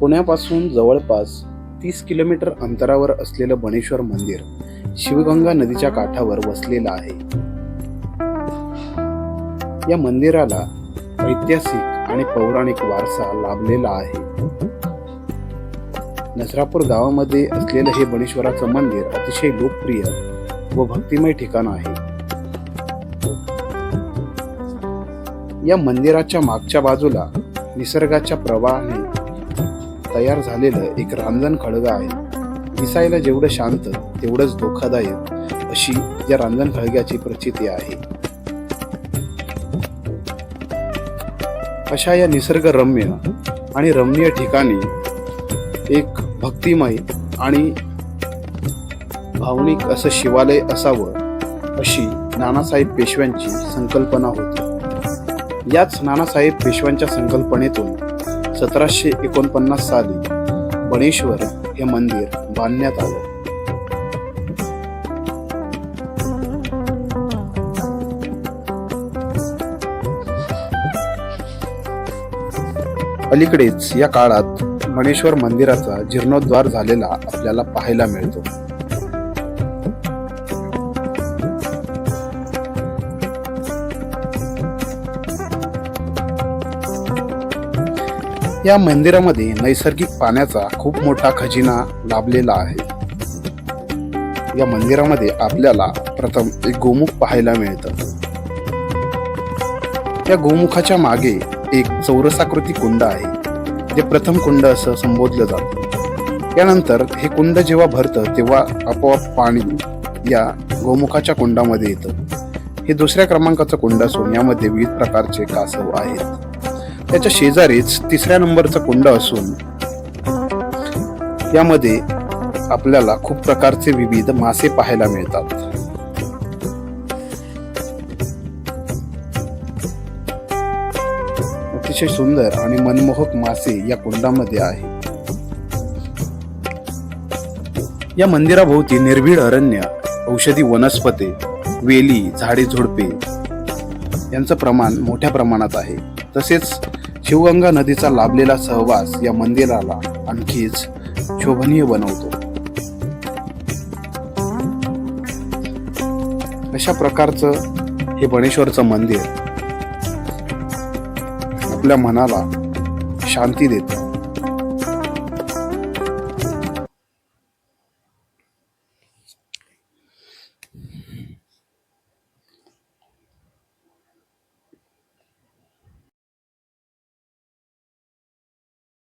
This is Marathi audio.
पुण्यापासून जवळपास तीस किलोमीटर अंतरावर असलेलं बनेश्वर मंदिर शिवगंगा नदीच्या काठावर वसलेलं आहे. या मंदिराला ऐतिहासिक आणि पौराणिक वारसा लाभलेला आहे. नसरापूर गावामध्ये असलेलं हे बनेश्वराचं मंदिर अतिशय लोकप्रिय व भक्तिमय ठिकाण आहे. या मंदिराच्या मागच्या बाजूला निसर्गाच्या प्रवाहाने तयार झालेलं एक रांजण खळगा आहे. दिसायला जेवढं शांत तेवढंच धोकादायक अशी या रांजण खळग्याची प्रचिती आहे. अशा या निसर्गरम्य आणि रमणीय ठिकाणी एक भक्तिमय आणि भावनिक असं शिवालय असावं अशी नानासाहेब पेशव्यांची संकल्पना होती. याच नानासाहेब पेशव्यांच्या संकल्पनेतून सतराशे एकोणपन्नास साली बणेश्वर हे मंदिर बांधण्यात आलं. अलीकडेच या काळात मणेश्वर मंदिराचा जीर्णोद्धार झालेला आपल्याला पाहायला मिळतो. या मंदिरामध्ये नैसर्गिक पाण्याचा खूप मोठा खजिना लाभलेला आहे. या मंदिरामध्ये आपल्याला प्रथम एक गोमुख पाहायला मिळतं. या गोमुखाच्या मागे एक चौरसाकृती कुंड आहे. जे प्रथम कुंड असं संबोधलं जातं. त्यानंतर हे कुंड जेव्हा भरतं तेव्हा आपोआप पाणी या गोमुखाच्या कुंडामध्ये येतं. हे दुसऱ्या क्रमांकाचं कुंड असून यामध्ये विविध प्रकारचे कासव आहेत. त्याच्या शेजारीच तिसऱ्या नंबरचा कुंड असून यामध्ये आपल्याला खूप प्रकारचे विविध मासे पाहायला मिळतात. अतिशय सुंदर आणि मनमोहक मासे या कुंडामध्ये आहे या मंदिराभोवती निर्भीड अरण्य औषधी वनस्पती वेली झाडे झुडपे यांचं प्रमाण मोठ्या प्रमाणात आहे. तसेच शिवगंगा नदीचा लाभलेला सहवास या मंदिराला आणखीच शोभनीय बनवतो. अशा प्रकारचं हे बनेश्वरचं मंदिर आपल्या मनाला शांती देतं.